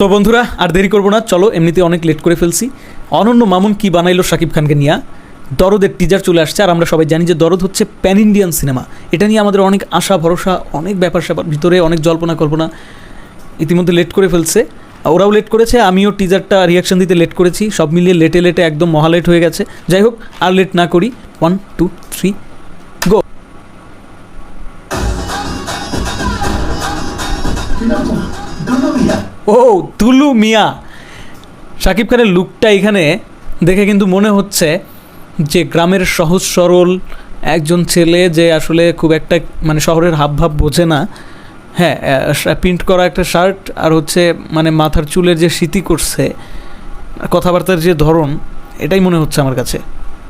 তো বন্ধুরা, আর দেরি করব না, চলো, এমনিতে অনেক লেট করে ফেলছি। অনন্য মামুন কি বানাইলো শাকিব খানকে নিয়ে? দরদের টিজার চলে আসছে, আর আমরা সবাই জানি যে দরদ হচ্ছে প্যান ইন্ডিয়ান সিনেমা এটা নিয়ে আমাদের অনেক আশা, ভরসা, অনেক ব্যাপার স্যাপার, ভিতরে অনেক জল্পনা, কল্পনা ইতিমধ্যে লেট করে ফেলছে। ওরাও লেট করেছে, আমিও টিজারটা রিয়াকশন দিতে লেট করেছি। সব মিলিয়ে লেটে লেটে একদম মহালেট হয়ে গেছে। যাই হোক, আর লেট না করি। ওয়ান টু মিয়া। শাকিব খানের লুকটা এখানে দেখে কিন্তু মনে হচ্ছে যে গ্রামের সহজ সরল একজন ছেলে যে আসলে খুব একটা মানে শহরের হাবভাব বোঝে না। হ্যাঁ প্রিন্ট করা একটা শার্ট আর হচ্ছে মানে মাথার চুলের যে স্মৃতি করছে কথাবার্তার যে ধরন এটাই মনে হচ্ছে আমার কাছে।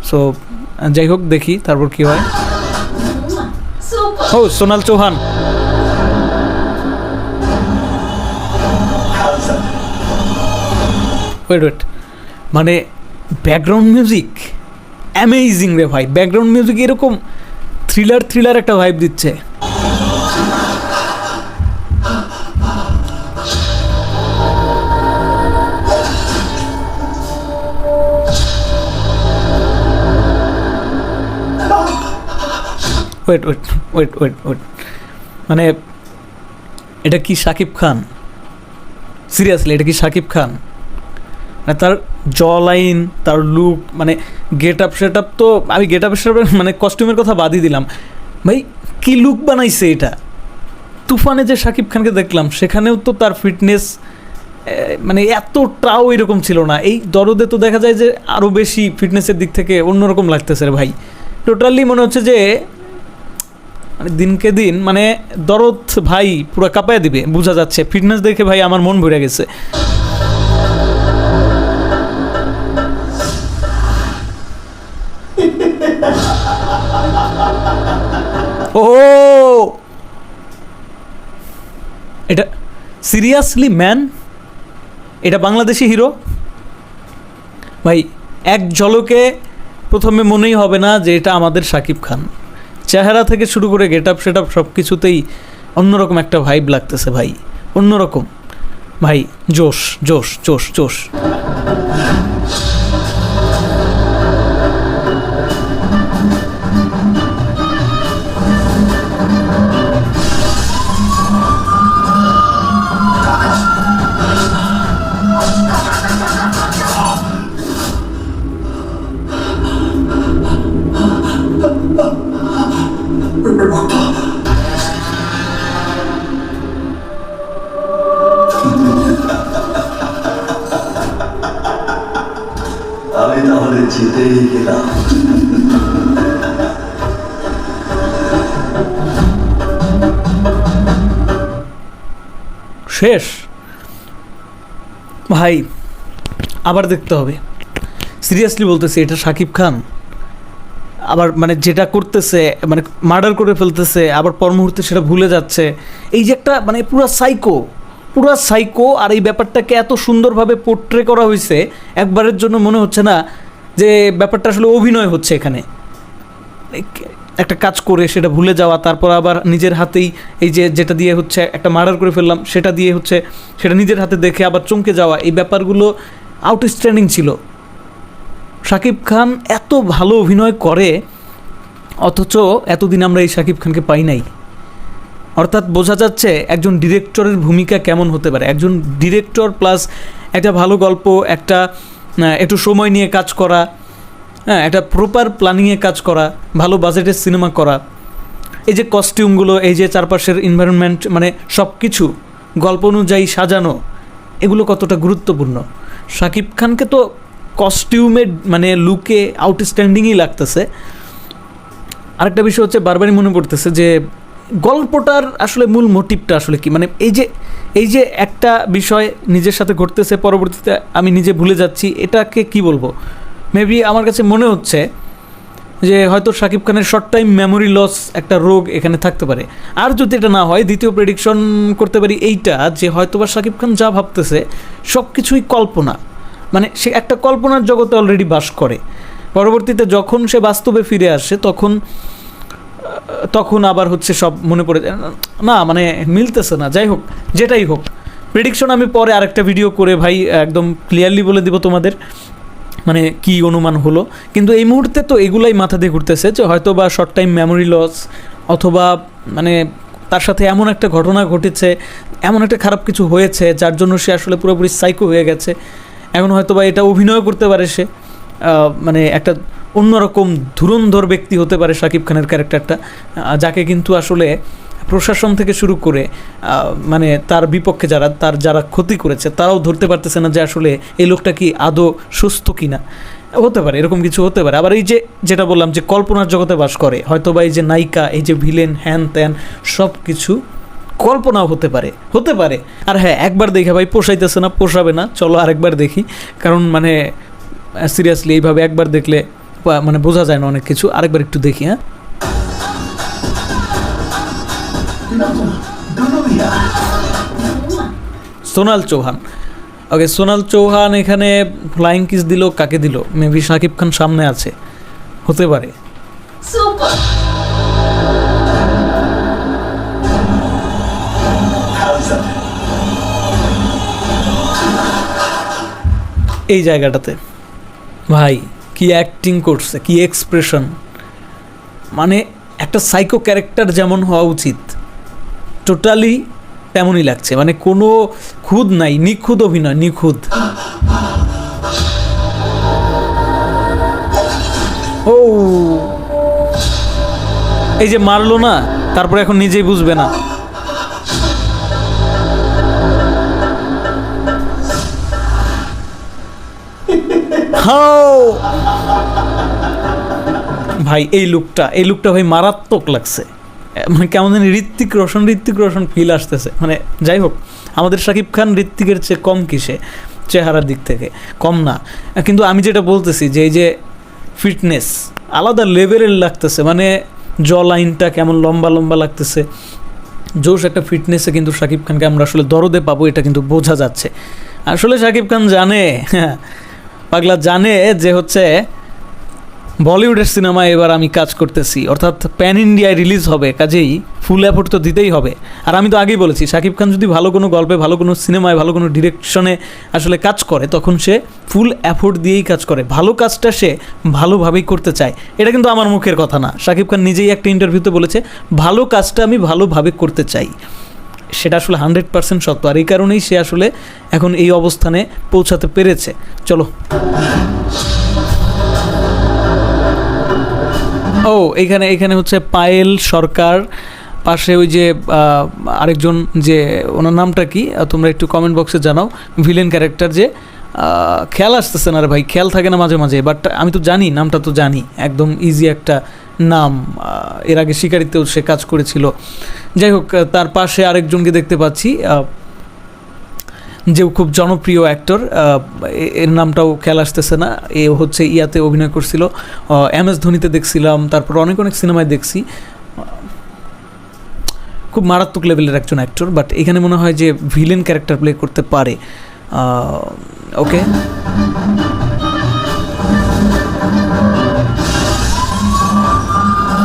সো যাই হোক দেখি তারপর কি হয়। ও সোনাল চৌহান। ওয়েট ওয়েট মানে ব্যাকগ্রাউন্ড মিউজিক অ্যামেজিং রে ভাই। ব্যাকগ্রাউন্ড মিউজিক এরকম থ্রিলার থ্রিলার একটা ভাইব দিচ্ছে। Wait wait wait wait wait মানে এটা কি শাকিব খান? সিরিয়াসলি এটা কি শাকিব খান? মানে তার জ লাইন তার লুক মানে গেট আপ সেট আপ তো আমি গেট আপ সেট মানে কস্টিউমের কথা বাদই দিলাম। ভাই, কি লুক বানাইছে এটা? তুফানে যে শাকিব খানকে দেখলাম, সেখানেও তো তার ফিটনেস মানে এতটাও এরকম ছিল না। এই দরদে তো দেখা যায় যে আরও বেশি ফিটনেসের দিক থেকে অন্যরকম লাগতেছে রে ভাই। টোটালি মনে হচ্ছে যে মানে দিনকে দিন মানে দরদ ভাই পুরো কাঁপায় দিবে, বোঝা যাচ্ছে। ফিটনেস দেখে ভাই আমার মন ভরে গেছে। ও! এটা সিরিয়াসলি ম্যান এটা বাংলাদেশি হিরো ভাই, এক ঝলকে প্রথমে মনেই হবে না যে এটা আমাদের শাকিব খান। চেহারা থেকে শুরু করে গেট আপ সেট আপ সব কিছুতেই অন্যরকম একটা ভাইব লাগতেছে ভাই। অন্যরকম। ভাই, জোশ জোশ জোশ জোশ। গেলাম। শেষ। ভাই, আবার দেখতে হবে। সিরিয়াসলি বলতেছি, এটা শাকিব খান। আবার মানে যেটা করতেছে মানে মার্ডার করে ফেলতেছে, আবার পর মুহূর্তে সেটা ভুলে যাচ্ছে। এই যে একটা মানে পুরো সাইকো পুরো সাইকো আর এই ব্যাপারটাকে এত সুন্দরভাবে পোট্রে করা হয়েছে একবারের জন্য মনে হচ্ছে না যে ব্যাপারটা আসলে অভিনয় হচ্ছে এখানে। একটা কাজ করে সেটা ভুলে যাওয়া, তারপর আবার নিজের হাতেই এই যে যেটা দিয়ে হচ্ছে একটা মার্ডার করে ফেললাম, সেটা দিয়ে হচ্ছে সেটা নিজের হাতে দেখে আবার চমকে যাওয়া, এই ব্যাপারগুলো আউটস্ট্যান্ডিং ছিল। শাকিব খান এত ভালো অভিনয় করে, অথচ এতদিন আমরা এই শাকিব খানকে পাই নাই। অর্থাৎ বোঝা যাচ্ছে একজন ডিরেক্টরের ভূমিকা কেমন হতে পারে। একজন ডিরেক্টর প্লাস একটা ভালো গল্প, একটা একটু সময় নিয়ে কাজ করা হ্যাঁ একটা প্রপার প্ল্যানিংয়ে কাজ করা, ভালো বাজেটের সিনেমা করা, এই যে কস্টিউমগুলো এই যে চারপাশের এনভায়রনমেন্ট মানে সব কিছু গল্প অনুযায়ী সাজানো, এগুলো কতটা গুরুত্বপূর্ণ? শাকিব খানকে তো কস্টিউমের মানে লুকে আউটস্ট্যান্ডিংই লাগতেছে। আরেকটা বিষয় হচ্ছে, বারবারই মনে পড়তেছে যে গল্পটার আসলে মূল মোটিভটা আসলে কি? মানে এই যে এই যে একটা বিষয় নিজের সাথে ঘটতেছে, পরবর্তীতে আমি নিজে ভুলে যাচ্ছি, এটাকে কি বলব? মেবি আমার কাছে মনে হচ্ছে যে হয়তো শাকিব খানের শর্ট টাইম মেমোরি লস একটা রোগ এখানে থাকতে পারে। আর যদি এটা না হয়, দ্বিতীয় প্রেডিকশন করতে পারি এইটা যে হয়তোবা শাকিব খান যা ভাবতেছে সব কিছুই কল্পনা। মানে সে একটা কল্পনার জগতে অলরেডি বাস করে। পরবর্তীতে যখন সে বাস্তবে ফিরে আসে, তখন তখন আবার হচ্ছে সব মনে পড়ে না মানে মিলতেছে না, যাই হোক, যেটাই হোক। প্রেডিকশন আমি পরে আরেকটা ভিডিও করে ভাই, একদম ক্লিয়ারলি বলে দিব তোমাদের মানে কি অনুমান হলো। কিন্তু এই মুহূর্তে তো এগুলাই মাথা দিয়ে ঘুরতেছে যে হয়তো বা শর্ট টাইম মেমোরি লস অথবা মানে তার সাথে এমন একটা ঘটনা ঘটেছে, এমন একটা খারাপ কিছু হয়েছে, যার জন্য সে আসলে পুরোপুরি সাইকো হয়ে গেছে। এখন হয়তো বা এটা অভিনয় করতে পারে সে। মানে একটা অন্যরকম ধুরন্ধর ব্যক্তি হতে পারে শাকিব খানের ক্যারেক্টারটা যাকে কিন্তু আসলে প্রশাসন থেকে শুরু করে মানে তার বিপক্ষে যারা, তার যারা ক্ষতি করেছে, তারাও ধরতে পারতেছে না যে আসলে এই লোকটা কি আদৌ সুস্থ কিনা। হতে পারে, এরকম কিছু হতে পারে। আবার এই যে, যেটা বললাম যে কল্পনার জগতে বাস করে হয়তো বা এই যে নায়িকা, এই যে ভিলেন, হ্যান ত্যান সব কিছু কল্পনাও হতে পারে হতে পারে। আর হ্যাঁ একবার দেখে ভাই পোষাইতেছে না, পোষাবে না, চলো আরেকবার দেখি। কারণ মানে সিরিয়াসলি এইভাবে একবার দেখলে মানে বোঝা যায় না অনেক কিছু। আরেকবার একটু দেখি হ্যাঁ? সোনাল চৌহান। ওকে সোনাল চৌহান এখানে ফ্লাইং কিস দিল কাকে দিল? মেবি শাকিব খান সামনে আছে। হতে পারে। এই জায়গাটাতে। ভাই কি অ্যাক্টিং করছে, কি এক্সপ্রেশন মানে একটা সাইকো ক্যারেক্টার যেমন হওয়া উচিত টোটালি তেমনই লাগছে। মানে কোনো খুদ নাই, নিখুঁত অভিনয়, নিখুঁত। ও! এই যে মারলো না, তারপরে এখন নিজেই বুঝবে না। ভাই, এই লুকটা এই লুকটা ভাই মারাত্মক লাগছে। মানে কেমন জানি ঋত্বিক রোশন ঋত্বিক রোশন ফিল আসতেছে। মানে যাই হোক, আমাদের শাকিব খান ঋত্বিকের চেয়ে কম কিসে? চেহারার দিক থেকে। কম না। কিন্তু আমি যেটা বলতেছি যে এই যে ফিটনেস আলাদা লেভেলের লাগতেছে। মানে জ লাইনটা কেমন লম্বা লম্বা লাগতেছে। জোশ একটা ফিটনেসে কিন্তু শাকিব খানকে আমরা আসলে দরদে পাবো, এটা কিন্তু বোঝা যাচ্ছে। আসলে শাকিব খান জানে হ্যাঁ পাগলা জানে যে হচ্ছে বলিউডের সিনেমায় এবার আমি কাজ করতেছি। অর্থাৎ প্যান ইন্ডিয়ায় রিলিজ হবে, কাজেই ফুল অ্যাফোর্ট তো দিতেই হবে। আর আমি তো আগেই বলেছি, শাকিব খান যদি ভালো কোনো গল্পে, ভালো কোনো সিনেমায়, ভালো কোনো ডিরেকশনে আসলে কাজ করে, তখন সে ফুল অ্যাফোর্ট দিয়েই কাজ করে। ভালো কাজটা সে ভালোভাবেই করতে চায়। এটা কিন্তু আমার মুখের কথা না। শাকিব খান নিজেই একটা ইন্টারভিউতে বলেছে, ভালো কাজটা আমি ভালোভাবে করতে চাই। সেটা আসলে হান্ড্রেড পার্সেন্ট সত্য। আর এই কারণেই সে আসলে এখন এই অবস্থানে পৌঁছাতে পেরেছে। চলো। ও, এখানে এখানে হচ্ছে পায়েল সরকার। পাশে ওই যে আরেকজন যে, ওনার নামটা কি? তোমরা একটু কমেন্ট বক্সে জানাও। ভিলেন ক্যারেক্টার যে খেয়াল আসতেছে না রে ভাই, খেয়াল থাকে না মাঝে মাঝে বাট আমি তো জানি, নামটা তো জানি। একদম ইজি একটা নাম এর আগে শিকারিতেও সে কাজ করেছিল। যাই হোক তার পাশে আরেকজনকে দেখতে পাচ্ছি যে খুব জনপ্রিয় অ্যাক্টর এর নামটাও খেয়াল আসতেছে না। এ হচ্ছে ইয়াতে অভিনয় করছিল এম এস ধোনিতে দেখছিলাম, তারপর অনেক অনেক সিনেমায় দেখছি। খুব মারাত্মক লেভেলের একজন অ্যাক্টর বাট এখানে মনে হয় যে ভিলেন ক্যারেক্টার প্লে করতে পারে। ওকে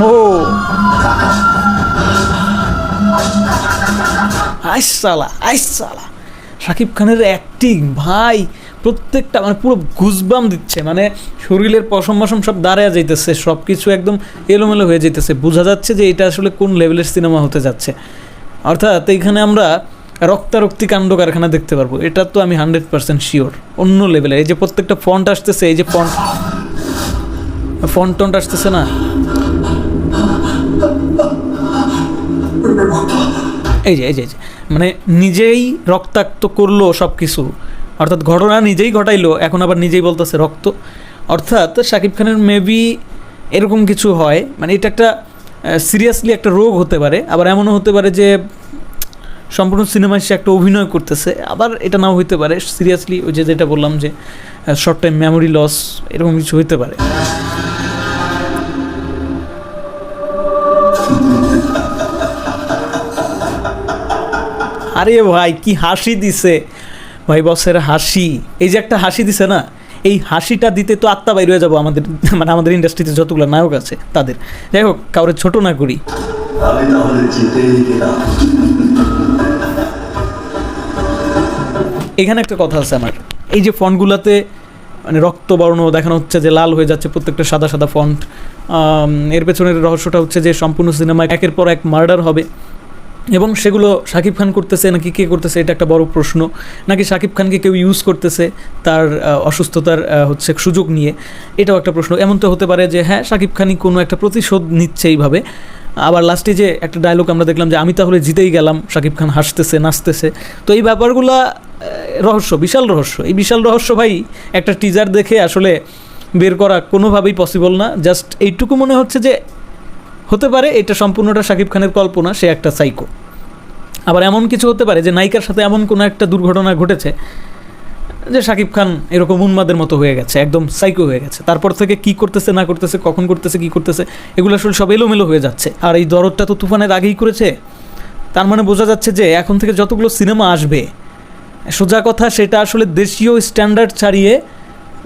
ও আইসালা আইসালা শাকিব খানের অ্যাক্টিং ভাই, প্রত্যেকটা মানে পুরো গুজবাম দিচ্ছে মানে শরীরের পশম মশম সব দাঁড়ায় যাইতেছে সব কিছু একদম এলোমেলো হয়ে যাইতেছে। বোঝা যাচ্ছে যে এটা আসলে কোন লেভেলের সিনেমা হতে যাচ্ছে। অর্থাৎ এইখানে আমরা রক্তারক্তি কাণ্ড কারখানা দেখতে পারব, এটা তো আমি হান্ড্রেড পার্সেন্ট শিওর অন্য লেভেলের এই যে প্রত্যেকটা ফন্ট আসতেছে, এই যে ফন্ট ফন্ট টন্ট আসতেছে না? এই যে এই যে মানে নিজেই রক্তাক্ত করল সব কিছু অর্থাৎ ঘটনা নিজেই ঘটাইলো, এখন আবার নিজেই বলতেছে রক্ত। অর্থাৎ শাকিব খানের মেবি এরকম কিছু হয়। মানে এটা একটা সিরিয়াসলি একটা রোগ হতে পারে। আবার এমনও হতে পারে যে সম্পূর্ণ সিনেমায় সে একটা অভিনয় করতেছে। আবার এটা নাও হইতে পারে। সিরিয়াসলি ওই যে যেটা বললাম যে শর্ট টাইম মেমোরি লস এরকম কিছু হইতে পারে। আরে ভাই, কি হাসি দিছে। ভাই, বসের হাসি। এই যে একটা হাসি দিছে না, এই হাসিটা দিতে তো আত্মা বাইর হয়ে যাব আমাদের মানে আমাদের ইন্ডাস্ট্রিতে যতগুলো নায়ক আছে, তাদের। যাই হোক, কাউরে ছোট না করি। এখানে একটা কথা আছে আমার। এই যে ফন্টগুলোতে মানে রক্তবর্ণ দেখানো হচ্ছে যে লাল হয়ে যাচ্ছে প্রত্যেকটা সাদা সাদা ফন্ট এর পেছনের রহস্যটা হচ্ছে যে সম্পূর্ণ সিনেমায় একের পর এক মার্ডার হবে। এবং সেগুলো শাকিব খান করতেছে, নাকি কে করতেছে, এটা একটা বড় প্রশ্ন। নাকি শাকিব খানকে কেউ ইউজ করতেছে, তার অসুস্থতার হচ্ছে সুযোগ নিয়ে, এটাও একটা প্রশ্ন। এমন তো হতে পারে যে হ্যাঁ শাকিব খানই কোনো একটা প্রতিশোধ নিচ্ছে এইভাবে। আবার লাস্টে যে একটা ডায়লগ আমরা দেখলাম যে, আমি তাহলে জিতেই গেলাম শাকিব খান হাসতেছে, নাচতেছে। তো এই ব্যাপারগুলা রহস্য, বিশাল রহস্য। এই বিশাল রহস্য ভাই, একটা টিজার দেখে আসলে বের করা কোনোভাবেই পসিবল না। জাস্ট এইটুকু মনে হচ্ছে যে হতে পারে, এটা সম্পূর্ণটা শাকিব খানের কল্পনা, সে একটা সাইকো আবার এমন কিছু হতে পারে যে নায়িকার সাথে এমন কোনো একটা দুর্ঘটনা ঘটেছে যে শাকিব খান এরকম উন্মাদের মতো হয়ে গেছে, একদম সাইকো হয়ে গেছে। তারপর থেকে কি করতেছে, না করতেছে, কখন করতেছে, কি করতেছে, এগুলো আসলে সব এলোমেলো হয়ে যাচ্ছে। আর এই দরদটা তো তুফানের আগেই করেছে। তার মানে বোঝা যাচ্ছে যে এখন থেকে যতগুলো সিনেমা আসবে, সোজা কথা সেটা আসলে দেশীয় স্ট্যান্ডার্ড ছাড়িয়ে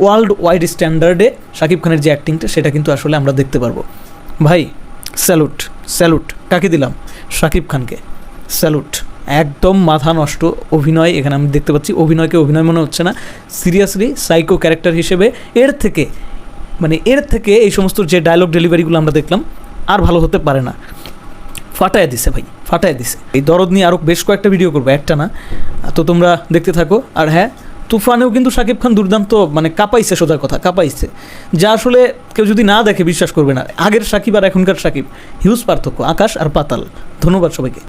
ওয়ার্ল্ড ওয়াইড স্ট্যান্ডার্ডে শাকিব খানের যে অ্যাক্টিংটা সেটা কিন্তু আসলে আমরা দেখতে পারব। ভাই স্যালুট স্যালুট, কাকে দিলাম? শাকিব খানকে। স্যালুট। একদম মাথা নষ্ট অভিনয়, এখানে আমি দেখতে পাচ্ছি অভিনয়কে অভিনয় মনে হচ্ছে না। সিরিয়াসলি সাইকো ক্যারেক্টার হিসেবে এর থেকে মানে এর থেকে এই সমস্ত যে ডায়লগ ডেলিভারিগুলো আমরা দেখলাম, আর ভালো হতে পারে না। ফাটায় দিছে ভাই, ফাটায় দিছে। এই দরদ নিয়ে আরও বেশ কয়েকটা ভিডিও করব, একটা না। তো তোমরা দেখতে থাকো, আর হ্যাঁ তুফানেও কিন্তু সাকিব খান দুর্দান্ত মানে কাঁপাইছে সোজার কথা, কাঁপাইছে। যা আসলে কেউ যদি না দেখে, বিশ্বাস করবে না। আগের সাকিব আর এখনকার সাকিব, হিউজ পার্থক্য, আকাশ আর পাতাল। ধন্যবাদ সবাইকে।